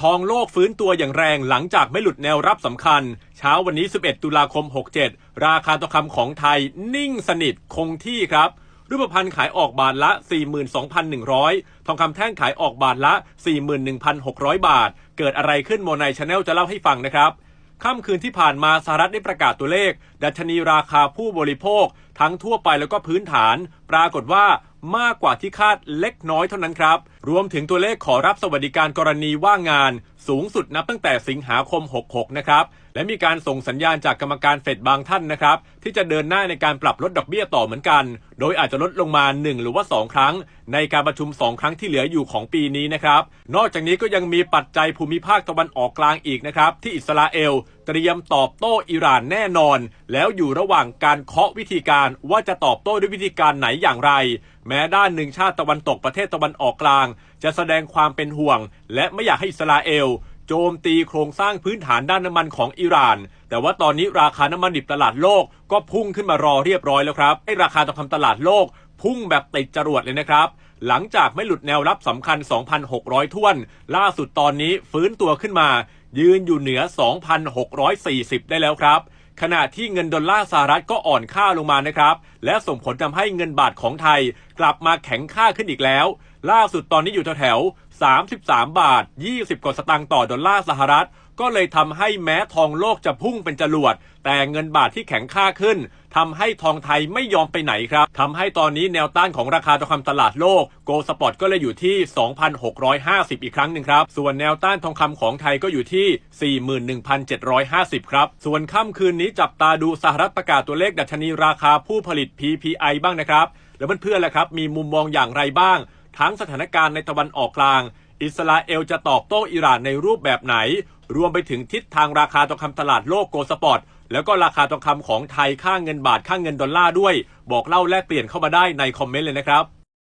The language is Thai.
ทองโลกฟื้นตัวอย่างแรงหลังจากไม่หลุดแนวรับสำคัญ เช้าวันนี้ 11 ตุลาคม 67 ราคาทองคำของไทยนิ่งสนิทคงที่ครับ รูปพรรณขายออกบาทละ 42,100 ทองคำแท่งขายออกบาทละ 41,600 บาท เกิดอะไรขึ้นโมไนชาแนลจะเล่าให้ฟังนะครับค่ำคืนที่ผ่านมาสหรัฐได้ประกาศตัวเลข ดัชนีราคาผู้บริโภค ทั้งทั่วไปแล้วก็พื้นฐาน ปรากฏว่ามากกว่าที่คาดเล็กน้อยเท่านั้นครับ รวมถึงตัวเลขขอรับสวัสดิการกรณีว่างงาน สูงสุดนับตั้งแต่สิงหาคม 66 นะครับ และมีการส่งสัญญาณจากกรรมการเฟดบางท่านนะครับ ที่จะเดินหน้าในการปรับลดดอกเบี้ยต่อเหมือนกัน โดยอาจจะลดลงมา 1 หรือว่า 2 ครั้ง ในการประชุม 2 ครั้งที่เหลืออยู่ของปีนี้นะครับ นอกจากนี้ก็ยังมีปัจจัยภูมิภาคตะวันออกกลางอีกนะครับ ที่อิสราเอลเตรียมตอบโต้อิหร่านแน่นอน แล้วอยู่ระหว่างการเคาะวิธีการว่าจะตอบโต้ด้วยวิธีการไหนอย่างไร แม้ด้านหนึ่งชาติตะวันตกประเทศตะวันออกกลางจะแสดงความเป็นห่วง และไม่อยากให้อิสราเอล โจมตีโครงสร้างพื้นฐานด้านน้ำมันของอิหร่าน แต่ว่าตอนนี้ราคาน้ำมันดิบตลาดโลกก็พุ่งขึ้นมารอเรียบร้อยแล้วครับไอราคาทองคำตลาดโลก พุ่งแบบติดจรวดเลยนะครับหลังจากไม่หลุดแนวรับสำคัญ 2,600ท้วน ล่าสุดตอนนี้ฟื้นตัวขึ้นมา ยืนอยู่เหนือ 2,640 ได้แล้วครับ ขณะที่เงินดอลลาร์สหรัฐก็อ่อนค่าลงมานะครับ และส่งผลทำให้เงินบาทของไทย กลับมาแข็งค่าขึ้นอีกแล้ว ล่าสุดตอนนี้อยู่แถว 33 บาท 20 กว่าสตางค์ต่อดอลลาร์สหรัฐ ก็เลยทำให้แม้ทองโลกจะพุ่งเป็นจรวด แต่เงินบาทที่แข็งค่าขึ้นทำให้ทองไทยไม่ยอมไปไหนครับทำให้ตอนนี้แนวต้านของราคาทองคำตลาดโลกโกลสปอตก็เลยอยู่ที่ 2,650 อีกครั้งหนึ่งครับ ส่วนแนวต้านทองคำของไทยก็อยู่ที่ 41,750 ครับ ส่วนค่ำคืนนี้จับตาดูสหรัฐประกาศตัวเลขดัชนีราคาผู้ผลิต PPI บ้างนะครับ แล้วเพื่อนๆล่ะครับ มีมุมมองอย่างไรบ้าง ทั้งสถานการณ์ในตะวันออกกลาง อิสราเอลจะตอบโต้อิหร่านในรูปแบบไหน รวมไปถึงทิศทางราคาทองคำตลาดโลกโกลสปอร์ตแล้วก็ราคาทองคำของไทยค่างเงินบาทค่างเงินดอลลาร์ด้วย บอกเล่าแลกเปลี่ยนเข้ามาได้ในคอมเมนต์เลยนะครับ